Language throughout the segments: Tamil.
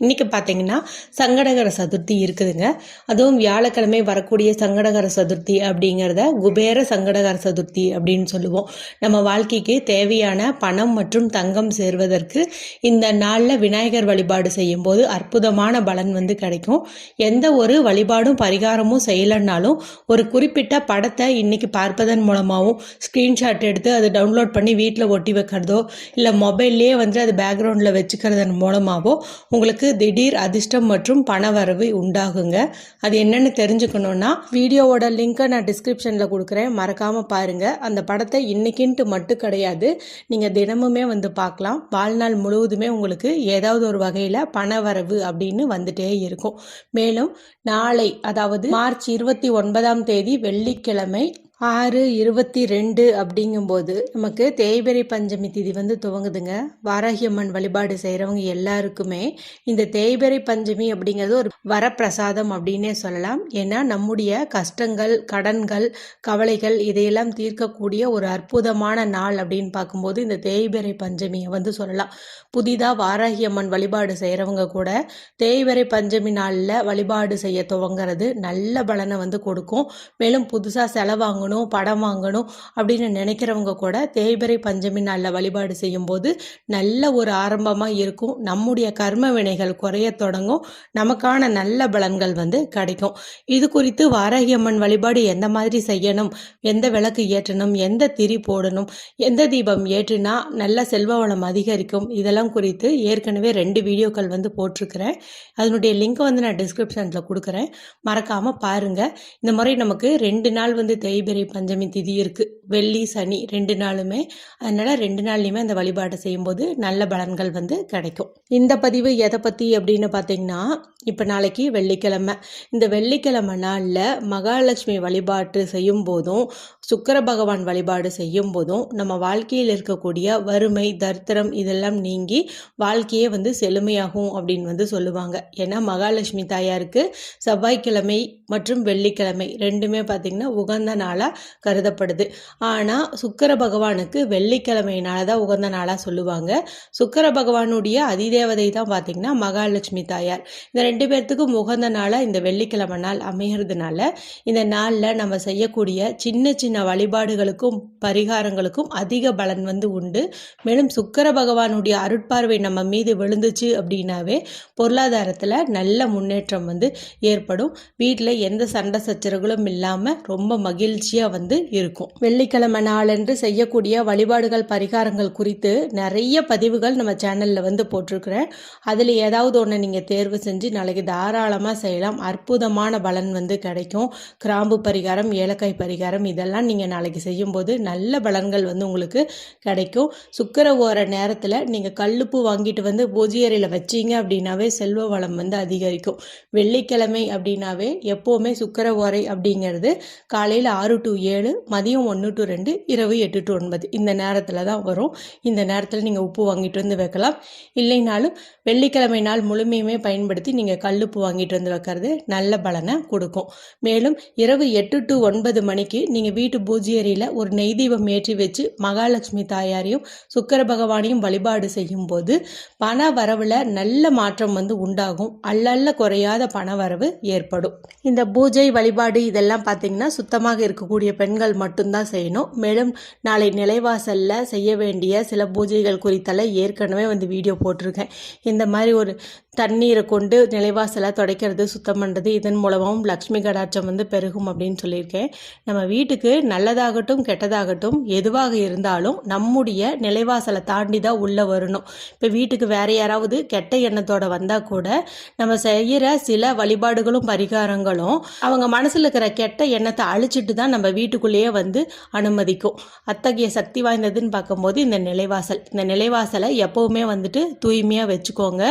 இன்றைக்கி பார்த்தீங்கன்னா சங்கடகர சதுர்த்தி இருக்குதுங்க. அதுவும் வியாழக்கிழமை வரக்கூடிய சங்கடகர சதுர்த்தி அப்படிங்கிறத குபேர சங்கடகர சதுர்த்தி அப்படின்னு சொல்லுவோம். நம்ம வாழ்க்கைக்கு தேவையான பணம் மற்றும் தங்கம் சேர்வதற்கு இந்த நாளில் விநாயகர் வழிபாடு செய்யும்போது அற்புதமான பலன் வந்து கிடைக்கும். எந்த ஒரு வழிபாடும் பரிகாரமும் செய்யலைன்னாலும் ஒரு குறிப்பிட்ட படத்தை இன்றைக்கி பார்ப்பதன் மூலமாகவும் ஸ்க்ரீன்ஷாட் எடுத்து அதை டவுன்லோட் பண்ணி வீட்டில் ஒட்டி வைக்கிறதோ இல்லை மொபைல்லேயே வந்து அது பேக்ரவுண்டில் வச்சுக்கிறதன் மூலமாகவோ உங்களுக்கு திடீர் அதிர்ஷ்டம் மற்றும் பணவரவு உண்டாகுங்க. அது என்னன்னு தெரிஞ்சுக்கணும்னா வீடியோவோட லிங்க்கை நான் டிஸ்கிரிப்ஷனில் கொடுக்குறேன். மறக்காமல் பாருங்கள் அந்த படத்தை இன்னைக்குன்ட்டு மட்டும் கிடையாது. நீங்கள் தினமுமே வந்து பார்க்கலாம். வாழ்நாள் முழுவதுமே உங்களுக்கு ஏதாவது ஒரு வகையில் பணவரவு அப்படின்னு வந்துட்டே இருக்கும். மேலும் நாளை அதாவது மார்ச் இருபத்தி ஒன்பதாம் தேதி வெள்ளிக்கிழமை ஆறு இருபத்தி ரெண்டு அப்படிங்கும்போது நமக்கு தேய்பிரை பஞ்சமி திதி வந்து துவங்குதுங்க. வாராகியம்மன் வழிபாடு செய்கிறவங்க எல்லாருக்குமே இந்த தேய்பிறை பஞ்சமி அப்படிங்கிறது ஒரு வரப்பிரசாதம் அப்படின்னே சொல்லலாம். ஏன்னா நம்முடைய கஷ்டங்கள் கடன்கள் கவலைகள் இதையெல்லாம் தீர்க்கக்கூடிய ஒரு அற்புதமான நாள் அப்படின்னு பார்க்கும்போது இந்த தேய்பிரை பஞ்சமியை வந்து சொல்லலாம். புதிதாக வாராகியம்மன் வழிபாடு செய்கிறவங்க கூட தேய்பிரை பஞ்சமி நாளில் வழிபாடு செய்ய துவங்குறது நல்ல பலனை வந்து கொடுக்கும். மேலும் புதுசாக வாங்கணும் படம் வாங்கணும் அப்படின்னு நினைக்கிறவங்க கூட தேய்பிறை பஞ்சமி நாளில் வழிபாடு செய்யும்போது நல்ல ஒரு ஆரம்பமாக இருக்கும். நம்முடைய கர்ம வினைகள் குறைய தொடங்கும். நமக்கான நல்ல பலன்கள் வந்து கிடைக்கும். இது குறித்து வாராகியம்மன் வழிபாடு எந்த மாதிரி செய்யணும்? எந்த விளக்கு ஏற்றணும்? எந்த திரி போடணும்? எந்த தீபம் ஏற்றினா நல்ல செல்வ வளம் அதிகரிக்கும்? இதெல்லாம் குறித்து ஏற்கனவே ரெண்டு வீடியோக்கள் வந்து போட்டிருக்கிறேன். அதனுடைய லிங்க் வந்து நான் டிஸ்கிரிப்ஷனில் கொடுக்குறேன். மறக்காமல் பாருங்கள் இந்த முறை நமக்கு ரெண்டு நாள் வந்து தேய்பிறை பஞ்சமி திதி இருக்குது வெள்ளி சனி ரெண்டு நாளுமே. அதனால் ரெண்டு நாள்லையுமே அந்த வழிபாட்டை செய்யும்போது நல்ல பலன்கள் வந்து கிடைக்கும். இந்த பதிவு எதை பற்றி அப்படின்னு பார்த்தீங்கன்னா இப்போ நாளைக்கு வெள்ளிக்கிழமை. இந்த வெள்ளிக்கிழமை நாளில் மகாலட்சுமி வழிபாட்டு செய்யும் போதும் சுக்கர பகவான் வழிபாடு செய்யும் போதும் நம்ம வாழ்க்கையில் இருக்கக்கூடிய வறுமை தரித்திரம் இதெல்லாம் நீங்கி வாழ்க்கையே வந்து செழுமையாகும் அப்படின்னு வந்து சொல்லுவாங்க. ஏன்னா மகாலட்சுமி தாயாருக்கு செவ்வாய்க்கிழமை மற்றும் வெள்ளிக்கிழமை ரெண்டுமே பார்த்திங்கன்னா உகந்த நாளாக கருதப்படுது. ஆனால் சுக்கர பகவானுக்கு வெள்ளிக்கிழமையினால தான் உகந்த நாளாக சொல்லுவாங்க. சுக்கர பகவானுடைய அதிதேவதை தான் பார்த்தீங்கன்னா மகாலட்சுமி தாயார். இந்த ரெண்டு பேர்த்துக்கும் உகந்த நாளாக இந்த வெள்ளிக்கிழமை நாள் அமைகிறதுனால இந்த நாளில் நம்ம செய்யக்கூடிய சின்ன சின்ன வழிபாடுகளுக்கும் பரிகாரங்களுக்கும் அதிக பலன் வந்து உண்டு. மேலும் சுக்கர பகவானுடைய அருட்பார்வை நம்ம மீது விழுந்துச்சு அப்படின்னாவே பொருளாதாரத்தில் நல்ல முன்னேற்றம் வந்து ஏற்படும். வீட்டில் எந்த சண்டை சச்சரவுகளும் இல்லாமல் ரொம்ப மகிழ்ச்சி மகிழ்ச்சியாக வந்து இருக்கும். வெள்ளிக்கிழமை நாளன்று செய்யக்கூடிய வழிபாடுகள் பரிகாரங்கள் குறித்து நிறைய பதிவுகள் நம்ம சேனலில் வந்து போட்டிருக்கிறேன். அதில் ஏதாவது ஒன்று நீங்கள் தேர்வு செஞ்சு நாளைக்கு தாராளமாக செய்யலாம். அற்புதமான பலன் வந்து கிடைக்கும். கிராம்பு பரிகாரம் ஏலக்காய் பரிகாரம் இதெல்லாம் நீங்கள் நாளைக்கு செய்யும்போது நல்ல பலன்கள் வந்து உங்களுக்கு கிடைக்கும். சுக்கர ஓர நேரத்தில் நீங்கள் கல்லுப்பு வாங்கிட்டு வந்து பூஜை அறையில் வச்சீங்க அப்படின்னாவே செல்வ வளம் வந்து அதிகரிக்கும். வெள்ளிக்கிழமை அப்படின்னாவே எப்போவுமே சுக்கர ஓரை அப்படிங்கிறது காலையில் ஆறு டு ஏழு மதியம் ஒன்று டு ரெண்டு இரவு எட்டு டு ஒன்பது. இந்த நேரத்தில் தான் வரும். இந்த நேரத்தில் நீங்கள் உப்பு வாங்கிட்டு வந்து வைக்கலாம். இல்லைனாலும் வெள்ளிக்கிழமை நாள் முழுமையுமே பயன்படுத்தி நீங்கள் கல்லுப்பு வாங்கிட்டு வந்து வைக்கிறது நல்ல பலனை கொடுக்கும். மேலும் இரவு எட்டு டு ஒன்பது மணிக்கு நீங்கள் வீட்டு பூஜை ஒரு நெய் தீபம் ஏற்றி வச்சு மகாலட்சுமி தாயாரையும் சுக்கர பகவானையும் வழிபாடு செய்யும் போது பண வரவில் நல்ல மாற்றம் வந்து உண்டாகும். அல்லல்ல குறையாத பண வரவு ஏற்படும். இந்த பூஜை வழிபாடு இதெல்லாம் பார்த்தீங்கன்னா சுத்தமாக இருக்கக்கூடிய பெண்கள் மட்டும்தான் செய்யணும். மேலும் நாளை நிலைவாசலில் செய்ய வேண்டிய சில பூஜைகள் குறித்தெல்லாம் ஏற்கனவே வந்து வீடியோ போட்டிருக்கேன். இந்த மாதிரி ஒரு தண்ணீரை கொண்டு நிலைவாசலை துடைக்கிறது சுத்தம் பண்ணுறது இதன் மூலமாகவும் லக்ஷ்மி கடாட்சம் வந்து பெருகும் அப்படின்னு சொல்லியிருக்கேன். நம்ம வீட்டுக்கு நல்லதாகட்டும் கெட்டதாகட்டும் எதுவாக இருந்தாலும் நம்முடைய நிலைவாசலை தாண்டி தான் உள்ளே வரணும். இப்போ வீட்டுக்கு வேற யாராவது கெட்ட எண்ணத்தோடு வந்தால் கூட நம்ம செய்கிற சில வழிபாடுகளும் பரிகாரங்களும் அவங்க மனசில் இருக்கிற கெட்ட எண்ணத்தை அழிச்சிட்டு தான் நம்ம வீட்டுக்குள்ளேயே வந்து அனுமதிக்கும். அத்தகைய சக்தி வாய்ந்ததுன்னு பார்க்கும்போது இந்த நிலைவாசல். இந்த நிலைவாசலை எப்போவுமே வந்துட்டு தூய்மையாக வச்சுக்கோங்க.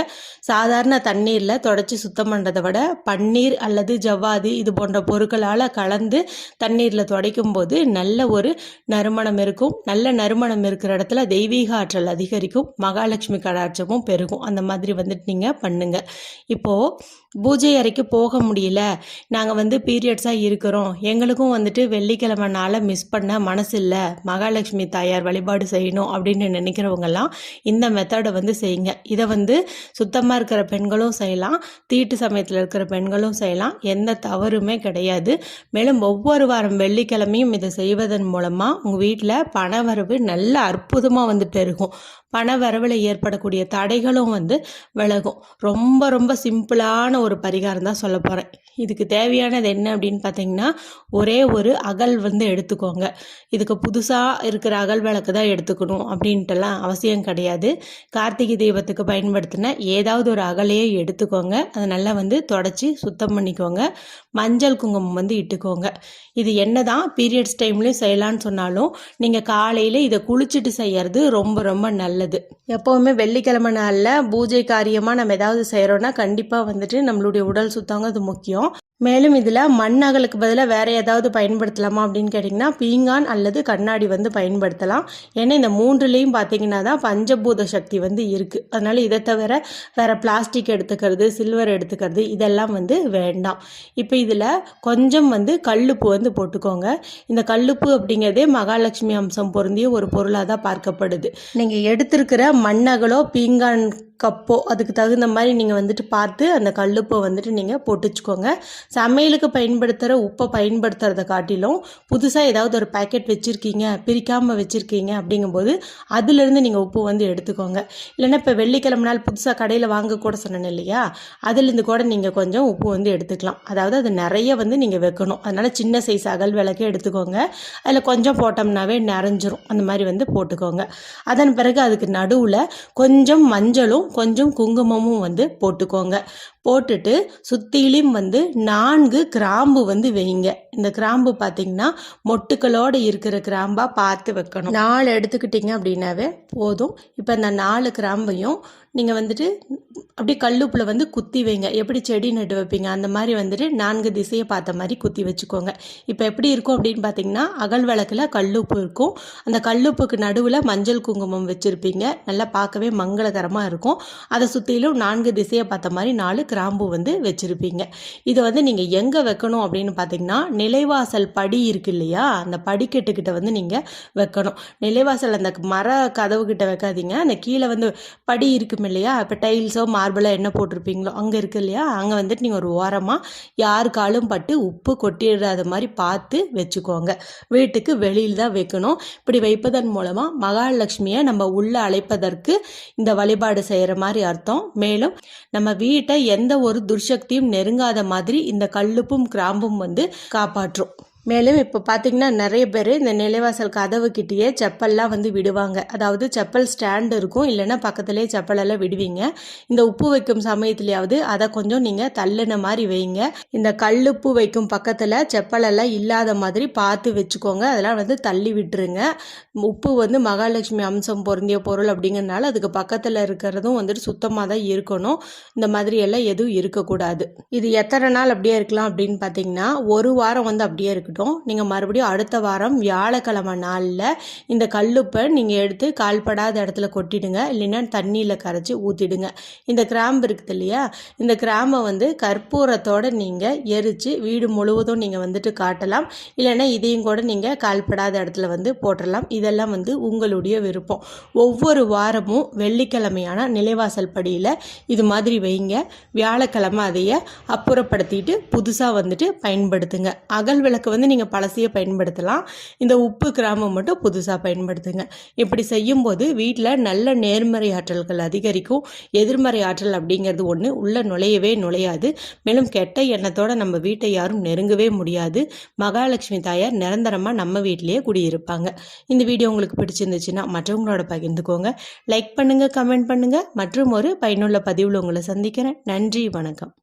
சாதாரண தண்ணீரில் தொடச்சி சுத்தம் பண்ணுறதை விட பன்னீர் அல்லது ஜவ்வாது இது போன்ற பொருட்களால் கலந்து தண்ணீரில் துடைக்கும் போது நல்ல ஒரு நறுமணம் இருக்கும். நல்ல நறுமணம் இருக்கிற இடத்துல தெய்வீக ஆற்றல் அதிகரிக்கும். மகாலட்சுமி கடாட்சமும் பெருகும். அந்த மாதிரி வந்துட்டு நீங்கள் பண்ணுங்கள் இப்போது பூஜை அறைக்கு போக முடியல. நாங்கள் வந்து பீரியட்ஸாக இருக்கிறோம். எங்களுக்கும் வந்துட்டு வெள்ளிக்கிழமை நாளை மிஸ் பண்ண மனசு இல்லை மகாலட்சுமி தாயார் வழிபாடு செய்யணும் அப்படின்னு நினைக்கிறவங்கெல்லாம் இந்த மெத்தடை வந்து செய்யுங்க. இதை வந்து சுத்தமாக இருக்கிற பெண்களும் செய்யலாம். தீட்டு சமயத்தில் இருக்கிற பெண்களும் செய்யலாம். எந்த தவறுமே கிடையாது. மேலும் ஒவ்வொரு வாரம் வெள்ளிக்கிழமையும் இதை செய்வதன் மூலமாக உங்கள் வீட்டில் பணவரவு நல்ல அற்புதமாக வந்து பெருகும். பண வரவில் ஏற்படக்கூடிய தடைகளும் வந்து விலகும். ரொம்ப ரொம்ப சிம்பிளான ஒரு பரிகாரம் தான் சொல்ல போகிறேன் இதுக்கு தேவையானது என்ன அப்படின்னு பார்த்தீங்கன்னா ஒரே ஒரு அகல் வந்து எடுத்துக்கோங்க. இதுக்கு புதுசாக இருக்கிற அகல் விளக்கு தான் எடுத்துக்கணும் அப்படின்ட்டுலாம் அவசியம் கிடையாது. கார்த்திகை தெய்வத்துக்கு பயன்படுத்தின ஏதாவது ஒரு அகலையே எடுத்துக்கோங்க. அதை நல்லா வந்து தொடச்சி சுத்தம் பண்ணிக்கோங்க. மஞ்சள் குங்குமம் வந்து இட்டுக்கோங்க. இது என்ன தான் பீரியட்ஸ் டைம்லேயும் செய்யலான்னு சொன்னாலும் நீங்கள் காலையில் இதை குளிச்சுட்டு செய்யறது ரொம்ப ரொம்ப நல்லது. எப்போவுமே வெள்ளிக்கிழமை நாளில் பூஜை காரியமாக நம்ம ஏதாவது செய்கிறோன்னா கண்டிப்பாக வந்துட்டு நம்மளுடைய உடல் சுத்தங்கிறது முக்கியம். மேலும் இதில் மண் அகலுக்கு பதிலாக வேறு ஏதாவது பயன்படுத்தலாமா அப்படின்னு கேட்டிங்கன்னா பீங்கான் அல்லது கண்ணாடி வந்து பயன்படுத்தலாம். ஏன்னா இந்த மூன்றுலேயும் பார்த்தீங்கன்னா தான் பஞ்சபூத சக்தி வந்து இருக்குது அதனால் இதை தவிர வேறு பிளாஸ்டிக் எடுத்துக்கிறது சில்வர் எடுத்துக்கிறது இதெல்லாம் வந்து வேண்டாம். இப்போ இதில் கொஞ்சம் வந்து கல்லுப்பு வந்து போட்டுக்கோங்க. இந்த கல்லுப்பு அப்படிங்கிறதே மகாலட்சுமி அம்சம் பொருந்திய ஒரு பொருளாக தான் பார்க்கப்படுது. நீங்கள் எடுத்திருக்கிற மண்ணகலோ பீங்கான் கப்போ அதுக்கு தகுந்த மாதிரி நீங்கள் வந்துட்டு பார்த்து அந்த கல்லுப்பை வந்துட்டு நீங்கள் போட்டுச்சுக்கோங்க. சமையலுக்கு பயன்படுத்துகிற உப்பை பயன்படுத்துறத காட்டிலும் புதுசாக ஏதாவது ஒரு பேக்கெட் வச்சுருக்கீங்க பிரிக்காமல் வச்சுருக்கீங்க அப்படிங்கும்போது அதுலேருந்து நீங்கள் உப்பு வந்து எடுத்துக்கோங்க. இல்லைன்னா இப்போ வெள்ளிக்கிழமை நாள் புதுசாக கடையில் வாங்க கூட சொன்னேன் இல்லையா? அதுலேருந்து கூட நீங்கள் கொஞ்சம் உப்பு வந்து எடுத்துக்கலாம். அதாவது அது நிறைய வந்து நீங்கள் வைக்கணும். அதனால் சின்ன சைஸ் அகல் விளக்கே எடுத்துக்கோங்க. அதில் கொஞ்சம் போட்டோம்னாவே நிறைஞ்சிரும். அந்த மாதிரி வந்து போட்டுக்கோங்க. அதன் பிறகு அதுக்கு நடுவில் கொஞ்சம் மஞ்சளும் கொஞ்சம் குங்குமமும் வந்து போட்டுக்கோங்க. போட்டுட்டு சுற்றிலையும் வந்து நான்கு கிராம்பு வந்து வைங்க இந்த கிராம்பு பார்த்தீங்கன்னா மொட்டுக்களோடு இருக்கிற கிராம்பாக பார்த்து வைக்கணும். நாலு எடுத்துக்கிட்டிங்க அப்படின்னாவே போதும். இப்போ இந்த நாலு கிராம்பையும் நீங்கள் வந்துட்டு அப்படியே கல்லுப்பில் வந்து குத்தி வைங்க. எப்படி செடி நட்டு வைப்பீங்க? அந்த மாதிரி வந்துட்டு நான்கு திசையை பார்த்த மாதிரி குத்தி வச்சுக்கோங்க. இப்போ எப்படி இருக்கும் அப்படின்னு பார்த்தீங்கன்னா அகல் விளக்கில் கல்லுப்பு இருக்கும். அந்த கல்லுப்புக்கு நடுவில் மஞ்சள் குங்குமம் வச்சுருப்பீங்க. நல்லா பார்க்கவே மங்களகரமாக இருக்கும். அதை சுற்றிலும் நான்கு திசையை பார்த்த மாதிரி நாலு கிராம்பு வந்து வச்சுருப்பீங்க. இதை வந்து நீங்கள் எங்கே வைக்கணும் அப்படின்னு பார்த்தீங்கன்னா நிலைவாசல் படி இருக்கு இல்லையா? அந்த படிக்கட்டுக்கிட்ட வந்து நீங்கள் வைக்கணும். நிலைவாசல் அந்த மர கதவு கிட்ட வைக்காதீங்க. அந்த கீழே வந்து படி இருக்கும் இல்லையா? இப்போ டைல்ஸோ மார்பிளோ என்ன போட்டிருப்பீங்களோ அங்கே இருக்கு இல்லையா? அங்கே வந்துட்டு நீங்கள் ஒரு ஓரமாக யார் காலும் பட்டு உப்பு கொட்டிடாத மாதிரி பார்த்து வச்சுக்கோங்க. வீட்டுக்கு வெளியில் தான் வைக்கணும். இப்படி வைப்பதன் மூலமாக மகாலட்சுமியை நம்ம உள்ளே அழைப்பதற்கு இந்த வழிபாடு செய்கிற மாதிரி அர்த்தம். மேலும் நம்ம வீட்டை எந்த ஒரு துர்சக்தியும் நெருங்காத மாதிரி இந்த கல்லுப்பும் கிராம்பும் வந்து காப்பாற்றும். மேலும் இப்போ பார்த்தீங்கன்னா நிறைய பேர் இந்த நிலைவாசல் கதவு கிட்டேயே செப்பல்லாம் வந்து விடுவாங்க. அதாவது செப்பல் ஸ்டாண்டு இருக்கும். இல்லைன்னா பக்கத்துலேயே செப்பலெல்லாம் விடுவீங்க. இந்த உப்பு வைக்கும் சமயத்துலையாவது அதை கொஞ்சம் நீங்கள் தள்ளின மாதிரி வைங்க. இந்த கல்லுப்பு வைக்கும் பக்கத்தில் செப்பலெல்லாம் இல்லாத மாதிரி பார்த்து வச்சுக்கோங்க. அதெல்லாம் வந்து தள்ளி விட்டுருங்க. உப்பு வந்து மகாலட்சுமி அம்சம் பொருந்திய பொருள் அப்படிங்கிறதுனால அதுக்கு பக்கத்தில் இருக்கிறதும் வந்துட்டு சுத்தமாக தான் இருக்கணும். இந்த மாதிரி எல்லாம் எதுவும் இருக்கக்கூடாது. இது எத்தனை நாள் அப்படியே இருக்கலாம் அப்படின்னு பார்த்தீங்கன்னா ஒரு வாரம் வந்து அப்படியே இருக்கட்டும் இருக்கட்டும். நீங்கள் மறுபடியும் அடுத்த வாரம் வியாழக்கிழமை நாளில் இந்த கல்லுப்பை நீங்கள் எடுத்து கால்படாத இடத்துல கொட்டிடுங்க. இல்லைன்னா தண்ணியில் கரைச்சி ஊற்றிடுங்க இந்த கிராம்பு இருக்குது இல்லையா? இந்த கிராம்பை வந்து கற்பூரத்தோடு நீங்கள் எரித்து வீடு முழுவதும் நீங்கள் வந்துட்டு காட்டலாம். இல்லைன்னா இதையும் கூட நீங்கள் கால்படாத இடத்துல வந்து போட்டுடலாம் இதெல்லாம் வந்து உங்களுடைய விருப்பம். ஒவ்வொரு வாரமும் வெள்ளிக்கிழமையான நிலைவாசல் படியில் இது மாதிரி வைங்க. வியாழக்கிழமை அதையே அப்புறப்படுத்திட்டு புதுசாக வந்துட்டு பயன்படுத்துங்க. அகல் விளக்கு வந்து வந்து நீங்கள் பழசையை பயன்படுத்தலாம். இந்த உப்பு கிராமம் மட்டும் புதுசாக பயன்படுத்துங்க. இப்படி செய்யும்போது வீட்டில் நல்ல நேர்மறை ஆற்றல்கள் அதிகரிக்கும். எதிர்மறை ஆற்றல் அப்படிங்கிறது ஒன்று உள்ளே நுழையவே நுழையாது. மேலும் கெட்ட எண்ணத்தோடு நம்ம வீட்டை யாரும் நெருங்கவே முடியாது. மகாலட்சுமி தாயார் நிரந்தரமாக நம்ம வீட்டிலேயே குடியிருப்பாங்க. இந்த வீடியோ உங்களுக்கு பிடிச்சிருந்துச்சுன்னா மற்றவங்களோட பகிர்ந்துக்கோங்க. லைக் பண்ணுங்கள் கமெண்ட் பண்ணுங்கள் மற்றும் ஒரு பயனுள்ள பதிவில் உங்களை சந்திக்கிறேன். நன்றி வணக்கம்.